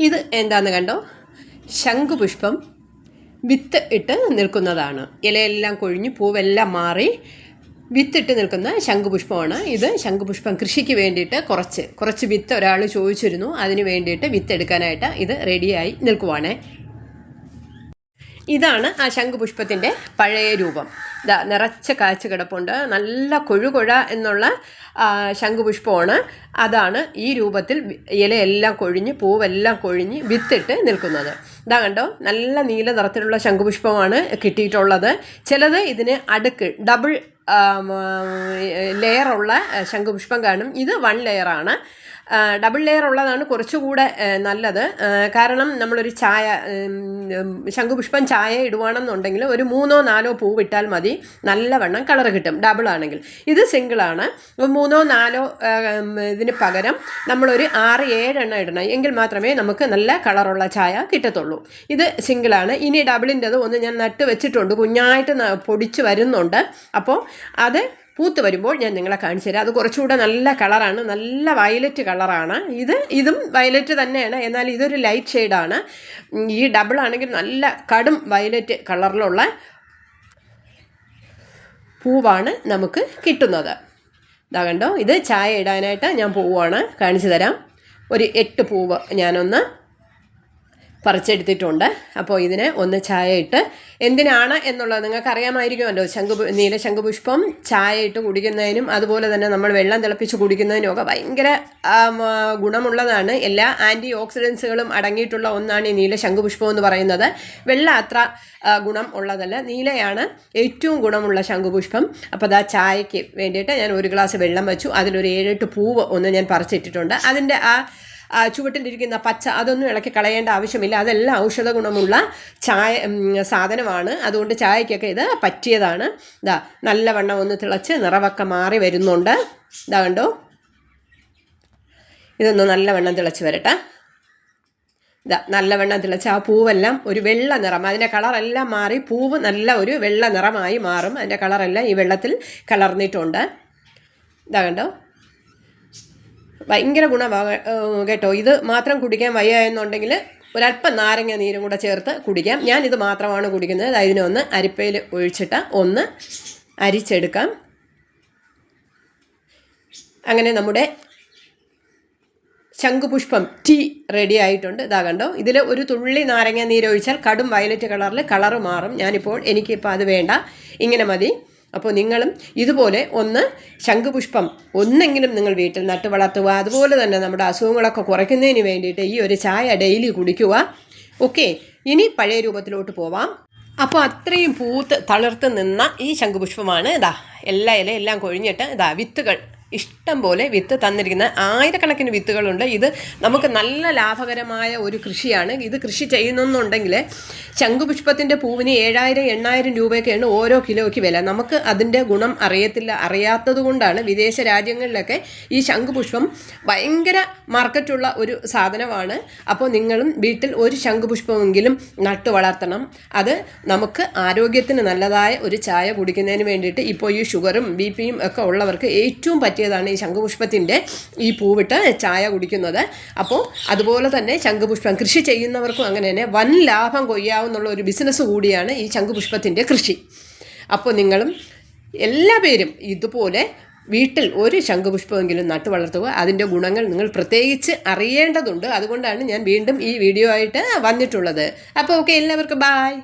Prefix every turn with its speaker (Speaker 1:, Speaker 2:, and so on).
Speaker 1: ഇത് എന്താന്ന് കണ്ടോ? ശംഖുപുഷ്പം വിത്ത് ഇട്ട് നിൽക്കുന്നതാണ്. ഇലയെല്ലാം കൊഴിഞ്ഞ് പൂവെല്ലാം മാറി വിത്തിട്ട് നിൽക്കുന്ന ശംഖുപുഷ്പമാണ് ഇത്. ശംഖുപുഷ്പം കൃഷിക്ക് വേണ്ടിയിട്ട് കുറച്ച് കുറച്ച് വിത്ത് ഒരാൾ ചോദിച്ചിരുന്നു. അതിന് വേണ്ടിയിട്ട് വിത്ത് എടുക്കാനായിട്ട് ഇത് റെഡിയായി നിൽക്കുവാണേ. ഇതാണ് ആ ശംഖുപുഷ്പത്തിന്റെ പഴയ രൂപം. ഇതാ നിറച്ച കാഴ്ച കിടപ്പുണ്ട്. നല്ല കൊഴുകൊഴ എന്നുള്ള ശംഖുപുഷ്പമാണ്. അതാണ് ഈ രൂപത്തിൽ ഇലയെല്ലാം കൊഴിഞ്ഞ് പൂവെല്ലാം കൊഴിഞ്ഞ് വിത്തിട്ട് നിൽക്കുന്നത്. ഇതാ കണ്ടോ? നല്ല നീല നിറത്തിലുള്ള ശംഖുപുഷ്പമാണ് കിട്ടിയിട്ടുള്ളത്. ചിലത് ഇതിന് അടുക്ക് ഡബിൾ ലെയറുള്ള ശംഖുപുഷ്പം കാണും. ഇത് വൺ ലെയറാണ്. ഡബിൾ ലെയർ ഉള്ളതാണ് കുറച്ചുകൂടെ നല്ലത്. കാരണം നമ്മളൊരു ചായ ശംഖുപുഷ്പം ചായ ഇടുവാണെന്നുണ്ടെങ്കിൽ ഒരു മൂന്നോ നാലോ പൂവിട്ടാൽ മതി. നല്ലവണ്ണം കളർ കിട്ടും. ഡബിൾ ആണെങ്കിൽ. ഇത് സിംഗിളാണ് മൂന്നോ നാലോ ഇതിന് പകരം നമ്മളൊരു ആറ് ഏഴെണ്ണം ഇടണം. എങ്കിൽ മാത്രമേ നമുക്ക് നല്ല കളറുള്ള ചായ കിട്ടത്തുള്ളൂ. ഇത് സിംഗിളാണ് ഇനി ഡബിളിന്റെത് ഒന്ന് ഞാൻ നട്ട് വെച്ചിട്ടുണ്ട്. കുഞ്ഞായിട്ട് പൊടിച്ച് വരുന്നുണ്ട്. അപ്പോൾ അത് പൂത്ത് വരുമ്പോൾ ഞാൻ നിങ്ങളെ കാണിച്ചു തരാം. അത് കുറച്ചുകൂടെ നല്ല കളറാണ്. നല്ല വയലറ്റ് കളറാണ്. ഇത് ഇതും വയലറ്റ് തന്നെയാണ്. എന്നാൽ ഇതൊരു ലൈറ്റ് ഷെയ്ഡാണ് ഈ ഡബിൾ ആണെങ്കിൽ നല്ല കടും വയലറ്റ് കളറിലുള്ള പൂവാണ് നമുക്ക് കിട്ടുന്നത്. ഇതാ കണ്ടോ? ഇത് ചായ ഇടാനായിട്ട് ഞാൻ പൂവാണ് കാണിച്ചു തരാം. ഒരു എട്ട് പൂവ് ഞാനൊന്ന് പറിച്ചെടുത്തിട്ടുണ്ട്. അപ്പോൾ ഇതിനെ ഒന്ന് ചായ ഇട്ട് എന്തിനാണ് എന്നുള്ളത് നിങ്ങൾക്ക് അറിയാമായിരിക്കുമല്ലോ ശംഖു നീല ശംഖുപുഷ്പം. ചായ ഇട്ട് കുടിക്കുന്നതിനും അതുപോലെ തന്നെ നമ്മൾ വെള്ളം തിളപ്പിച്ച് കുടിക്കുന്നതിനും ഒക്കെ ഭയങ്കര ഗുണമുള്ളതാണ്. എല്ലാ ആന്റി ഓക്സിഡൻസുകളും അടങ്ങിയിട്ടുള്ള ഒന്നാണ് ഈ നീല ശംഖുപുഷ്പം എന്ന് പറയുന്നത്. വെള്ള അത്ര ഗുണം ഉള്ളതല്ല. നീലയാണ് ഏറ്റവും ഗുണമുള്ള ശംഖുപുഷ്പം. അപ്പോൾ അതാ ചായയ്ക്ക് വേണ്ടിയിട്ട് ഞാൻ ഒരു ഗ്ലാസ് വെള്ളം വെച്ചു. അതിലൊരു ഏഴെട്ട് പൂവ് ഒന്ന് ഞാൻ പറിച്ചിട്ടിട്ടുണ്ട്. അതിന്റെ ആ ചുവട്ടിലിരിക്കുന്ന പച്ച അതൊന്നും ഇളക്കി കളയേണ്ട ആവശ്യമില്ല. അതെല്ലാം ഔഷധ ഗുണമുള്ള ചായ സാധനമാണ്. അതുകൊണ്ട് ചായക്കൊക്കെ ഇത് പറ്റിയതാണ്. ഇതാ നല്ലവണ്ണം ഒന്ന് തിളച്ച് നിറവൊക്കെ മാറി വരുന്നുണ്ട്. ഇതാ കണ്ടോ? ഇതൊന്ന് നല്ലവണ്ണം തിളച്ച് വരട്ടെ. ഇതാ നല്ലവണ്ണം തിളച്ച് ആ പൂവെല്ലാം ഒരു വെള്ള നിറം. അതിന്റെ കളറെല്ലാം മാറി പൂവ് നല്ല ഒരു വെള്ള നിറമായി മാറും. അതിന്റെ കളറെല്ലാം ഈ വെള്ളത്തിൽ കലർന്നിട്ടുണ്ട്. ഇതാ കണ്ടോ? ഭയങ്കര ഗുണമാണ് കേട്ടോ? ഇത് മാത്രം കുടിക്കാൻ വയ്യ എന്നുണ്ടെങ്കിൽ ഒരല്പം നാരങ്ങ നീരും കൂടെ ചേർത്ത് കുടിക്കാം. ഞാൻ ഇത് മാത്രമാണ് കുടിക്കുന്നത്. അതായത് ഇതിനൊന്ന് അരിപ്പയിൽ ഒഴിച്ചിട്ട് ഒന്ന് അരിച്ചെടുക്കാം. അങ്ങനെ നമ്മുടെ ശംഖുപുഷ്പം ടീ റെഡി ആയിട്ടുണ്ട്. ഇതാ കണ്ടോ? ഇതിൽ ഒരു തുള്ളി നാരങ്ങ നീരൊഴിച്ചാൽ കടും വയലറ്റ് കളറിൽ കളറ് മാറും. ഞാനിപ്പോൾ എനിക്കിപ്പോൾ അത് വേണ്ട. ഇങ്ങനെ മതി. അപ്പോൾ നിങ്ങളും ഇതുപോലെ ഒന്ന് ശംഖുപുഷ്പം ഒന്നെങ്കിലും നിങ്ങൾ വീട്ടിൽ നട്ടു വളർത്തുക അതുപോലെ തന്നെ നമ്മുടെ അസുഖങ്ങളൊക്കെ കുറയ്ക്കുന്നതിന് വേണ്ടിയിട്ട് ഈ ഒരു ചായ ഡെയിലി കുടിക്കുക. ഓക്കെ ഇനി പഴയ രൂപത്തിലോട്ട് പോവാം. അപ്പോൾ അത്രയും പൂത്ത് തളിർത്ത് നിന്ന ഈ ശംഖുപുഷ്പമാണ്. ഇതാ എല്ലാ ഇല എല്ലാം കൊഴിഞ്ഞിട്ട് ഇതാ വിത്തുകൾ ഇഷ്ടം പോലെ വിത്ത് തന്നിരിക്കുന്ന ആയിരക്കണക്കിന് വിത്തുകളുണ്ട്. ഇത് നമുക്ക് നല്ല ലാഭകരമായ ഒരു കൃഷിയാണ്. ഇത് കൃഷി ചെയ്യുന്നുണ്ടെങ്കിൽ ശംഖുപുഷ്പത്തിന്റെ പൂവിന് ഏഴായിരം എണ്ണായിരം രൂപയൊക്കെയാണ് ഓരോ കിലോയ്ക്ക് വില. നമുക്ക് അതിന്റെ ഗുണം അറിയത്തില്ല അറിയാത്തത് കൊണ്ടാണ് വിദേശ രാജ്യങ്ങളിലൊക്കെ ഈ ശംഖുപുഷ്പം ഭയങ്കര മാർക്കറ്റുള്ള ഒരു സാധനമാണ്. അപ്പോൾ നിങ്ങളും വീട്ടിൽ ഒരു ശംഖുപുഷ്പമെങ്കിലും നട്ടു വളർത്തണം. അത് നമുക്ക് ആരോഗ്യത്തിന് നല്ലതായ ഒരു ചായ കുടിക്കുന്നതിന് വേണ്ടിയിട്ട് ഇപ്പോൾ ഈ ഷുഗറും ബി പിയും ഒക്കെ ഉള്ളവർക്ക് ഏറ്റവും പറ്റിയതാണ് ഈ ശംഖുപുഷ്പത്തിന്റെ ഈ പൂവിട്ട് ചായ കുടിക്കുന്നത്. അപ്പോൾ അതുപോലെ തന്നെ ശംഖുപുഷ്പം കൃഷി ചെയ്യുന്നവർക്കും അങ്ങനെ തന്നെ വൻ ലാഭം കൊയ്യാവുന്നുള്ള ഒരു ബിസിനസ് കൂടിയാണ് ഈ ശംഖുപുഷ്പത്തിന്റെ കൃഷി. അപ്പോൾ നിങ്ങളും എല്ലാ പേരും ഇതുപോലെ വീട്ടിൽ ഒരു ശംഖുപുഷ്പമെങ്കിലും നട്ടു വളർത്തുക. അതിന്റെ ഗുണങ്ങൾ നിങ്ങൾ പ്രത്യേകിച്ച് അറിയേണ്ടതുണ്ട്. അതുകൊണ്ടാണ് ഞാൻ വീണ്ടും ഈ വീഡിയോ ആയിട്ട് വന്നിട്ടുള്ളത്. അപ്പോൾ ഓക്കെ എല്ലാവർക്കും ബായ്